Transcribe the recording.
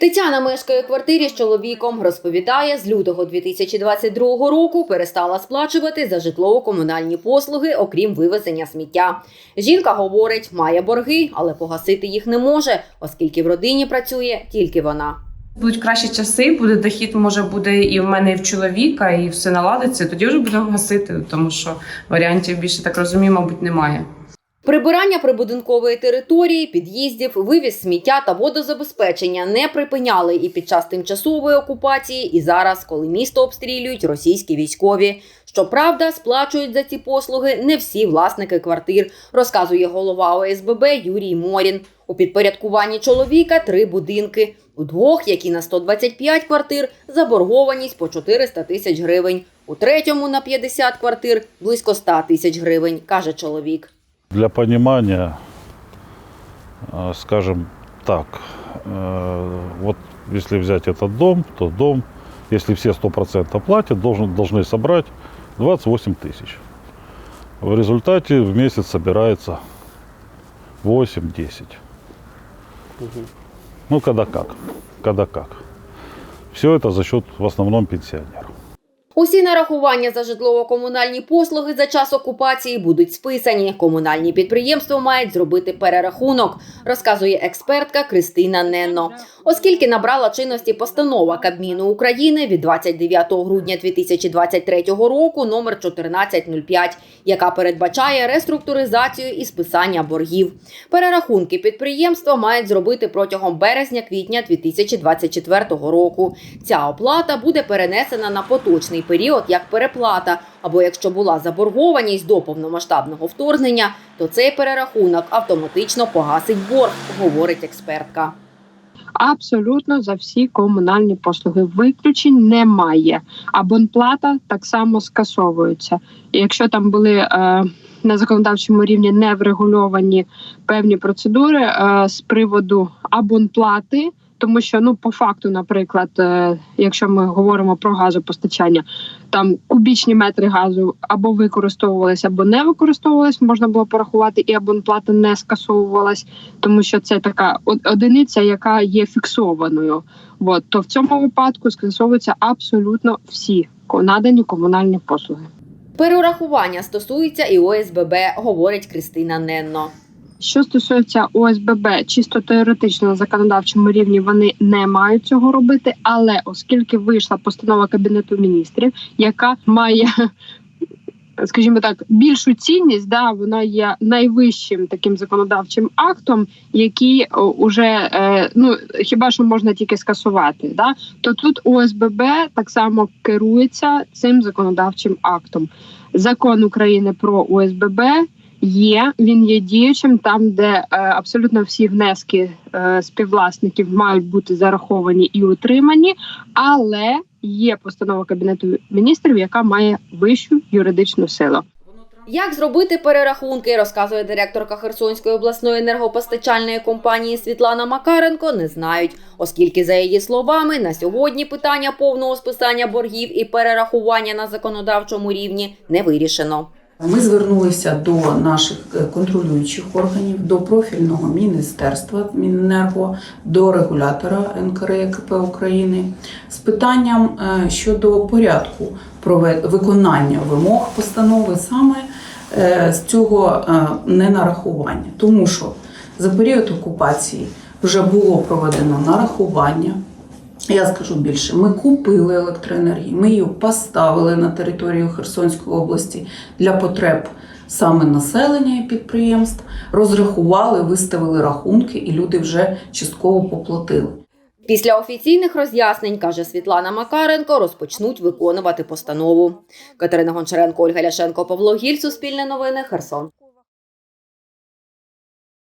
Тетяна мешкає у квартирі з чоловіком. Розповідає, з лютого 2022 року перестала сплачувати за житлово-комунальні послуги, окрім вивезення сміття. Жінка говорить, має борги, але погасити їх не може, оскільки в родині працює тільки вона. Будуть кращі часи, буде дохід, може буде і в мене, і в чоловіка, і все наладиться. Тоді вже будемо гасити, тому що варіантів більше так розумію, мабуть, немає. Прибирання прибудинкової території, під'їздів, вивіз сміття та водозабезпечення не припиняли і під час тимчасової окупації, і зараз, коли місто обстрілюють російські військові. Щоправда, сплачують за ці послуги не всі власники квартир, розказує голова ОСББ Юрій Морін. У підпорядкуванні чоловіка три будинки. У двох, які на 125 квартир, заборгованість по 400 тисяч гривень. У третьому на 50 квартир близько 100 тисяч гривень, каже чоловік. Для понимания, э, скажем так, э, вот если взять этот дом, то дом, если все 100% платят, должен, должны собрать 28 тысяч. В результате в месяц собирается 8-10. Ну, когда как. Когда как. Все это за счет в основном пенсионеров. Усі нарахування за житлово-комунальні послуги за час окупації будуть списані. Комунальні підприємства мають зробити перерахунок, розказує експертка Кристина Ненно. Оскільки набрала чинності постанова Кабміну України від 29 грудня 2023 року номер 1405, яка передбачає реструктуризацію і списання боргів. Перерахунки підприємства мають зробити протягом березня-квітня 2024 року. Ця оплата буде перенесена на поточний період як переплата, або якщо була заборгованість до повномасштабного вторгнення, то цей перерахунок автоматично погасить борг, говорить експертка. Абсолютно за всі комунальні послуги виключень немає. Абонплата так само скасовується. І якщо там були е, на законодавчому рівні не врегульовані певні процедури е, з приводу абонплати. Тому що ну по факту, наприклад, е, якщо ми говоримо про газопостачання, там кубічні метри газу або використовувалися, або не використовувались, можна було порахувати, і абонплата не скасовувалась, тому що це така одиниця, яка є фіксованою. От, то в цьому випадку скасовуються абсолютно всі надані комунальні послуги. Перерахування стосується і ОСББ, говорить Кристина Ненно. Що стосується ОСББ, чисто теоретично на законодавчому рівні вони не мають цього робити, але оскільки вийшла постанова кабінету міністрів, яка має. Скажімо так, більшу цінність, да, вона є найвищим таким законодавчим актом, який о, уже е, ну хіба що можна тільки скасувати. Да? То тут ОСББ так само керується цим законодавчим актом. Закон України про ОСББ є, він є діючим там, де е, абсолютно всі внески е, співвласників мають бути зараховані і утримані, але є постанова кабінету міністрів, яка має вищу юридичну силу. Як зробити перерахунки, розказує директорка Херсонської обласної енергопостачальної компанії Світлана Макаренко, не знають, оскільки, за її словами, на сьогодні питання повного списання боргів і перерахування на законодавчому рівні не вирішено. Ми звернулися до наших е, контролюючих органів, до профільного міністерства Міненерго, до регулятора НКРЕКП України з питанням е, щодо порядку виконання вимог постанови саме е, з цього ненарахування. Тому що за період окупації вже було проведено нарахування. Я скажу більше, ми купили електроенергію, ми її поставили на територію Херсонської області для потреб саме населення і підприємств, розрахували, виставили рахунки, і люди вже частково поплатили. Після офіційних роз'яснень, каже Світлана Макаренко, розпочнуть виконувати постанову. Катерина Гончаренко, Ольга Ляшенко, Павло Гіль, Суспільне новини, Херсон.